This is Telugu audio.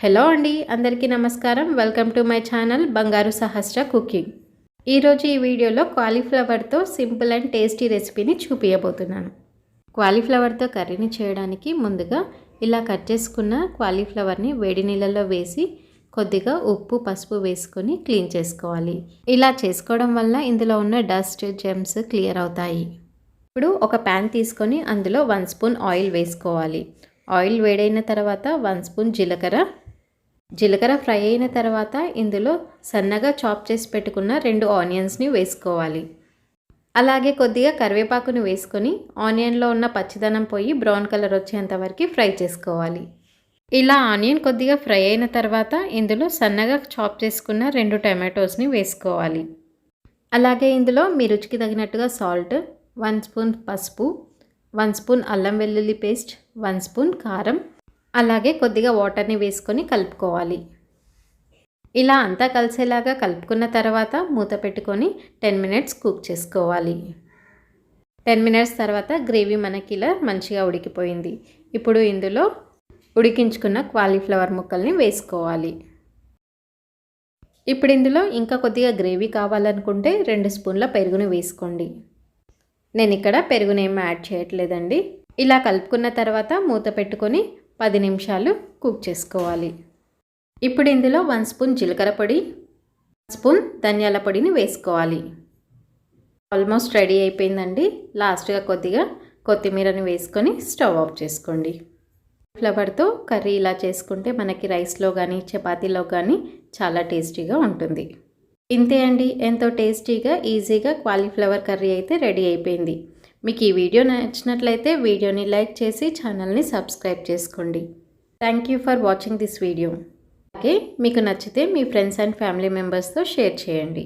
హలో అండి అందరికీ నమస్కారం. వెల్కమ్ టు మై ఛానల్ బంగారు సహస్ర కుకింగ్ ఈరోజు ఈ వీడియోలో కాలీఫ్లవర్తో సింపుల్ అండ్ టేస్టీ రెసిపీని చూపించబోతున్నాను కాలీఫ్లవర్తో కర్రీని చేయడానికి ముందుగా ఇలా కట్ చేసుకున్న కాలీఫ్లవర్ని వేడి నీళ్ళలో వేసి కొద్దిగా ఉప్పు పసుపు వేసుకొని క్లీన్ చేసుకోవాలి. ఇలా చేసుకోవడం వల్ల ఇందులో ఉన్న డస్ట్ జెమ్స్ క్లియర్ అవుతాయి. ఇప్పుడు ఒక ప్యాన్ తీసుకొని అందులో వన్ స్పూన్ ఆయిల్ వేసుకోవాలి. ఆయిల్ వేడైన తర్వాత వన్ స్పూన్ జీలకర్ర జీలకర్ర ఫ్రై అయిన తర్వాత ఇందులో సన్నగా చాప్ చేసి పెట్టుకున్న రెండు ఆనియన్స్ని వేసుకోవాలి. అలాగే కొద్దిగా కరివేపాకుని వేసుకొని ఆనియన్లో ఉన్న పచ్చిదనం పోయి బ్రౌన్ కలర్ వచ్చేంత వరకు ఫ్రై చేసుకోవాలి. ఇలా ఆనియన్ కొద్దిగా ఫ్రై అయిన తర్వాత ఇందులో సన్నగా చాప్ చేసుకున్న రెండు టమాటోస్ని వేసుకోవాలి. అలాగే ఇందులో మీ రుచికి తగినట్టుగా సాల్ట్ వన్ స్పూన్ పసుపు వన్ స్పూన్ అల్లం వెల్లుల్లి పేస్ట్ వన్ స్పూన్ కారం అలాగే కొద్దిగా వాటర్ని వేసుకొని కలుపుకోవాలి. ఇలా అంతా కలిసేలాగా కలుపుకున్న తర్వాత మూత పెట్టుకొని టెన్ మినిట్స్ కుక్ చేసుకోవాలి. టెన్ మినిట్స్ తర్వాత గ్రేవీ మనకి ఇలా మంచిగా ఉడికిపోయింది. ఇప్పుడు ఇందులో ఉడికించుకున్న క్వాలీఫ్లవర్ ముక్కల్ని వేసుకోవాలి. ఇప్పుడు ఇందులో ఇంకా కొద్దిగా గ్రేవీ కావాలనుకుంటే రెండు స్పూన్ల పెరుగును వేసుకోండి. నేను ఇక్కడ పెరుగునేమి యాడ్ చేయట్లేదండి. ఇలా కలుపుకున్న తర్వాత మూత పెట్టుకొని పది నిమిషాలు కుక్ చేసుకోవాలి. ఇప్పుడు ఇందులో వన్ స్పూన్ జీలకర్ర పొడి స్పూన్ ధనియాల పొడిని వేసుకోవాలి. ఆల్మోస్ట్ రెడీ అయిపోయిందండి. లాస్ట్గా కొద్దిగా కొత్తిమీరని వేసుకొని స్టవ్ ఆఫ్ చేసుకోండి. ఫ్లవర్తో కర్రీ ఇలా చేసుకుంటే మనకి రైస్లో కానీ చపాతీలో కానీ చాలా టేస్టీగా ఉంటుంది. ఇంతే అండి. ఎంతో టేస్టీగా ఈజీగా క్వాలీఫ్లవర్ కర్రీ అయితే రెడీ అయిపోయింది. మీకు ఈ వీడియో నచ్చినట్లయితే వీడియోని లైక్ చేసి ఛానల్ని సబ్స్క్రైబ్ చేసుకోండి. Thank you for watching this video అలాగే మీకు నచ్చితే మీ ఫ్రెండ్స్ అండ్ ఫ్యామిలీ మెంబర్స్తో షేర్ చేయండి.